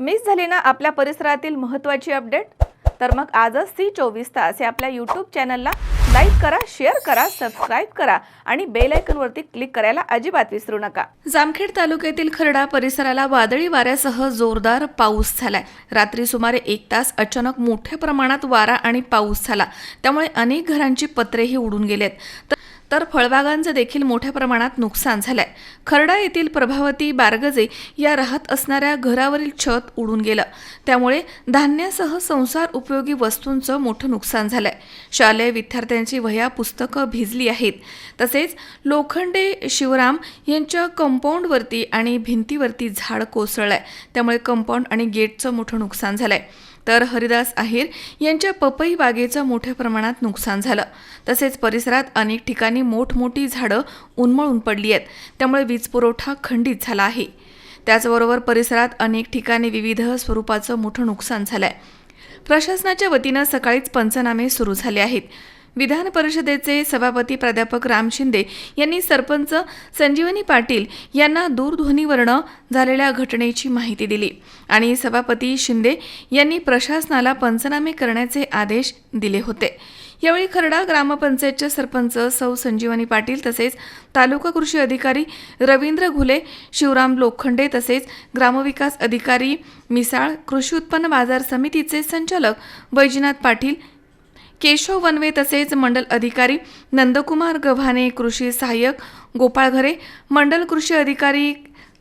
Miss झाली ना आपल्या परिसरातील महत्त्वाची अपडेट? तर मग आजच सी चोवीस तास हे आपल्या यूट्यूब चॅनलला लाईक करा शेअर करा सबस्क्राईब करा आणि बेल आयकॉनवरती क्लिक करायला अजिबात विसरू नका. जामखेड तालुक्यातील खरडा परिसराला वादळी वाऱ्यासह जोरदार पाऊस झालाय. रात्री सुमारे एक तास अचानक मोठ्या प्रमाणात वारा आणि पाऊस झाला. त्यामुळे अनेक घरांची पत्रेही उडून गेलेत. तर- फळबागांचं देखील मोठ्या प्रमाणात नुकसान झालंय. खरडा येथील प्रभावती बारगजे या राहत असणाऱ्या घरावरील छत उडून गेलं. त्यामुळे धान्यासह संसार उपयोगी वस्तूंचं मोठं नुकसान झालंय. शालेय विद्यार्थ्यांची वह्या पुस्तकं भिजली आहेत. तसेच लोखंडे शिवराम यांच्या कंपाऊंडवरती आणि भिंतीवरती झाड कोसळलंय. त्यामुळे कंपाऊंड आणि गेटचं मोठं नुकसान झालंय. तर हरिदास अहिर यांच्या पपई बागेचं मोठ्या प्रमाणात नुकसान झालं. तसेच परिसरात अनेक ठिकाणी मोठमोठी झाडं उन्मळून पडली आहेत. त्यामुळे वीज पुरवठा खंडित झाला आहे. त्याचबरोबर परिसरात अनेक ठिकाणी विविध स्वरूपाचं मोठं नुकसान झालं आहे प्रशासनाच्या वतीनं सकाळीच पंचनामे सुरू झाले आहेत. विधान परिषदेचे सभापती प्राध्यापक राम शिंदे यांनी सरपंच संजीवनी पाटील यांना दूरध्वनीवरनं झालेल्या घटनेची माहिती दिली आणि सभापती शिंदे यांनी प्रशासनाला पंचनामे करण्याचे आदेश दिले होते. यावेळी खरडा ग्रामपंचायतचे सरपंच सौ संजीवनी पाटील तसेच तालुका कृषी अधिकारी रवींद्र घुले शिवराम लोखंडे तसेच ग्रामविकास अधिकारी मिसाळ कृषी उत्पन्न बाजार समितीचे संचालक वैजनाथ पाटील केशव वनवे तसेच मंडल अधिकारी नंदकुमार गव्हाणे कृषी सहाय्यक गोपाळ घरे मंडल कृषी अधिकारी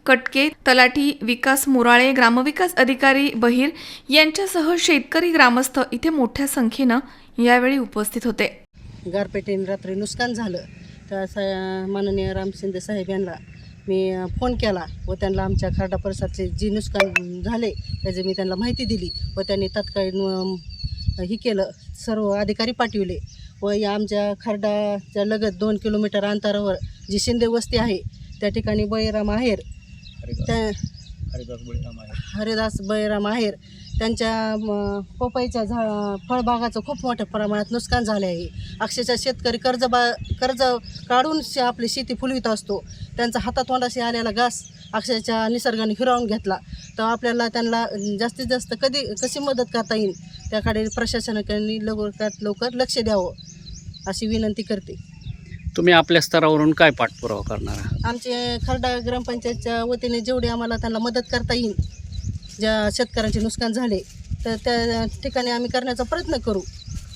कटके तलाठी विकास मुराळे ग्रामविकास अधिकारी बहीर यांच्यासह शेतकरी ग्रामस्थ इथे मोठ्या संख्येनं यावेळी उपस्थित होते. गारपेटीने रात्री नुकसान झालं. तर माननीय राम शिंदे साहेब यांना मी फोन केला व त्यांना आमच्या खरडा परिसरातले जी नुकसान झाले त्याची मी त्यांना माहिती दिली व त्यांनी तात्काळ हे केलं. सर्व अधिकारी पाठविले व या आमच्या खर्डाच्या लगत दोन किलोमीटर अंतरावर जी शिंदे वस्ती आहे त्या ठिकाणी बळीराम आहेर त्या हरिदास बळीराम आहेर. त्यांच्या पपईच्या झा फळबागाचं खूप मोठ्या प्रमाणात नुकसान झाले आहे. अक्षरशः शेतकरी कर्ज बा कर्ज काढून शे आपली शेती फुलवित असतो. त्यांचा हातातोंडाशी आलेला घास अक्षरशः निसर्गाने हिरावून घेतला. तर आपल्याला त्यांना जास्तीत जास्त कधी कशी मदत करता येईल? त्याकडे प्रशासनाने लवकरात लवकर लक्ष द्यावं अशी विनंती करते. तुम्ही आपल्या स्तरावरून काय पाठपुरावा करणार आहात? आमचे खरडा ग्रामपंचायतच्या वतीने जेवढी आम्हाला त्यांना मदत करता येईल ज्या शेतकऱ्यांचे नुकसान झाले तर त्या ठिकाणी आम्ही करण्याचा प्रयत्न करू.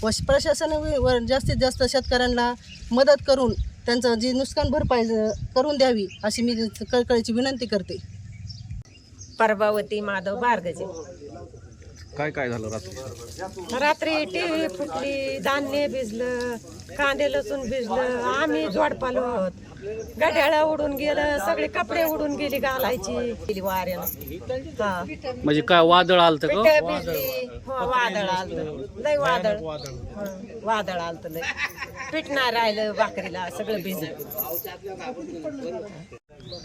व प्रशासनावर जास्तीत जास्त शेतकऱ्यांना मदत करून त्यांचं जे नुकसान भरपाई करून द्यावी अशी मी कळकळीची विनंती करते. परभावती माधव बारगजे काय काय झालं रात्री? रात्री टीव्ही फुटली धान्य भिजलं कांदे लसूण भिजलं आम्ही जोडपालो आहोत. गड्याळा उडून गेलं सगळे कपडे उडून गेली घालायची. गेली वाऱ्यानं हा. म्हणजे काय वादळ आलतं का? पिठं भिजली. हो वादळ आलत. लय वादळ. हं, वादळ आलत लय. पीठ नाही राहिलं भाकरीला सगळं भिजलं.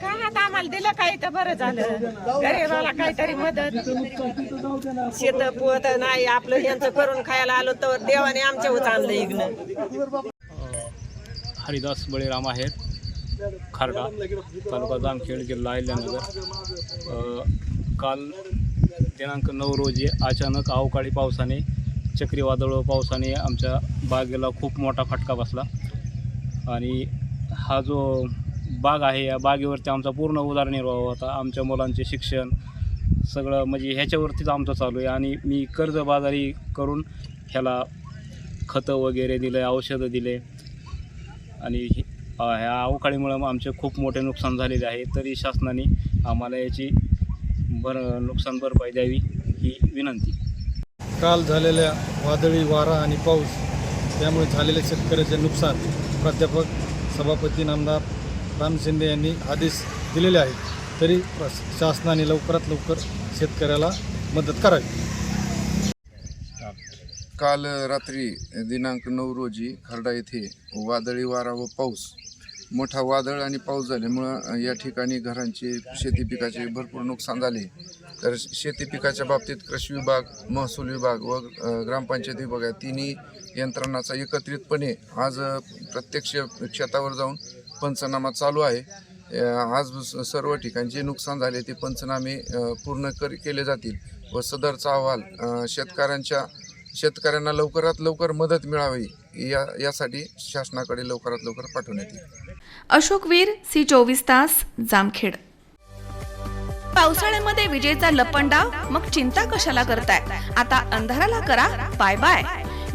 काय आता आम्हाला दिलं काही तर बरं झालं. गरीबाला काहीतरी मदत. शेत पोत नाही आपलं यांचं करून खायला आलो तर देवाने आमच्या होत आणलं इग्न. हरिदास बळीराम आहेत खारडा तालुका जामखेड जिल्हा अहिल्यानगर. काल दिनांक नऊ रोजी अचानक अवकाळी पावसाने चक्रीवादळ व पावसाने आमच्या बागेला खूप मोठा फटका बसला. आणि हा जो बाग आहे. या बागेवरती आमचा पूर्ण उदरनिर्वाह होता. आमच्या मुलांचे शिक्षण सगळं म्हणजे ह्याच्यावरतीच आमचं चालू आहे. आणि मी कर्जबाजारी करून ह्याला खतं वगैरे दिले औषधं दिले. आणि ह्या अवकाळीमुळं आमचे खूप मोठे नुकसान झालेले आहे. तरी शासनाने आम्हाला याची भर नुकसान भरपाई द्यावी ही विनंती. काल झालेल्या वादळी वारा आणि पाऊस यामुळे झालेले शेतकऱ्याचे नुकसान प्राध्यापक सभापती नामदार राम शिंदे यांनी आदेश दिलेले आहेत तरी शासनाने लवकरात लवकर शेतकऱ्याला मदत करावी. काल रात्री दिनांक नऊ रोजी खर्डा येथे वादळी वारा व पाऊस मोठा वादळ आणि पाऊस झाल्यामुळं या ठिकाणी घरांचे शेती पिकाचे भरपूर नुकसान झाले. तर शेती पिकाच्या बाबतीत कृषी विभाग महसूल विभाग व ग्रामपंचायत विभाग या तिन्ही यंत्रणाचा एकत्रितपणे आज प्रत्यक्ष शेतावर जाऊन पंचनामा चालू आहे. आज सर्व ठिकाणी जे नुकसान झाले ते पंचनामे पूर्ण कर केले जातील व सदरचा अहवाल शेतकऱ्यांच्या शेतकऱ्यांना लवकरात लवकर मदत मिळावी या यासाठी शासनाकडे लवकरात लवकर पाठवण्यात येईल. अशोक वीर सी चोवीस तास जामखेड. पावसाळ्यामध्ये विजेचा लपंडाव मग चिंता कशाला करताय? आता अंधाराला करा बाय बाय.